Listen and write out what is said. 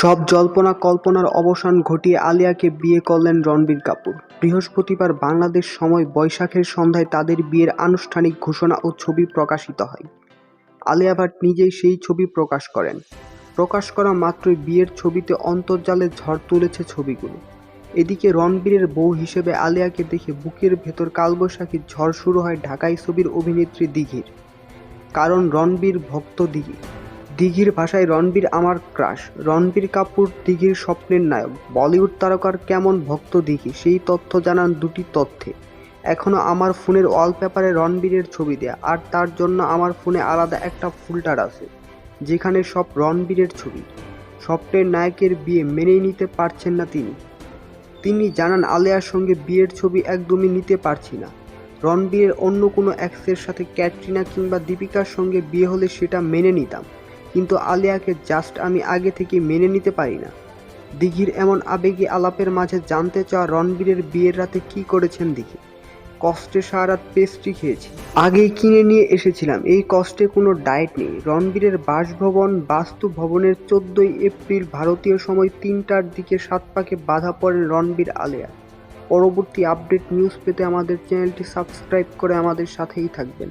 সব জল্পনা কল্পনার অবসান ঘটিয়ে আলিয়াকে বিয়ে করলেন রণবীর কাপুর। বৃহস্পতিবার বাংলাদেশ সময় বৈশাখের সন্ধ্যায় তাদের বিয়ের আনুষ্ঠানিক ঘোষণা ও ছবি প্রকাশিত হয়। আলিয়া ভাট নিজেই সেই ছবি প্রকাশ করেন। প্রকাশ করা মাত্রই বিয়ের ছবিতে অন্তর্জালে ঝড় তুলেছে ছবিগুলো। এদিকে রণবীরের বউ হিসেবে আলিয়াকে দেখে বুকের ভেতর কালবৈশাখীর ঝড় শুরু হয় ঢাকাই ছবির অভিনেত্রী দিঘির। কারণ রণবীর ভক্ত দিঘি দিঘির ভাষায় রণবীর আমার ক্রাশ। রণবীর কাপুর দিঘির স্বপ্নের নায়ক। বলিউড তারকার কেমন ভক্ত দিঘি? সেই তথ্য জানান দুটি তথ্যে। এখনও আমার ফোনের ওয়ালপেপারে রণবীরের ছবি দেয়া। আর তার জন্য আমার ফোনে আলাদা একটা ফিল্টার আছে, যেখানে সব রণবীরের ছবি। স্বপ্নের নায়কের বিয়ে মেনেই নিতে পারছেন না তিনি। তিনি জানান, আলেয়ার সঙ্গে বিয়ের ছবি একদমই নিতে পারছি না। রণবীরের অন্য কোনো অ্যাক্সের সাথে ক্যাটরিনা কিংবা দীপিকার সঙ্গে বিয়ে হলে সেটা মেনে নিতাম। কিন্তু আলিয়াকে জাস্ট আমি আগে থেকে মেনে নিতে পারি না। দিঘির এমন আবেগী আলাপের মাঝে জানতে চাওয়া রণবীরের বিয়ের রাতে কি করেছেন দিঘি? কষ্টে সারা পেস্ট্রি খেয়েছি। আগেই কিনে নিয়ে এসেছিলাম। এই কষ্টে কোনো ডায়েট নেই। রণবীরের বাসভবন, বাস্তু ভবনের চোদ্দই এপ্রিল ভারতীয় সময় তিনটার দিকে সাত পাকে বাধা পড়েন রণবীর, আলিয়া। পরবর্তী আপডেট নিউজ পেতে আমাদের চ্যানেলটি সাবস্ক্রাইব করে আমাদের সাথেই থাকবেন।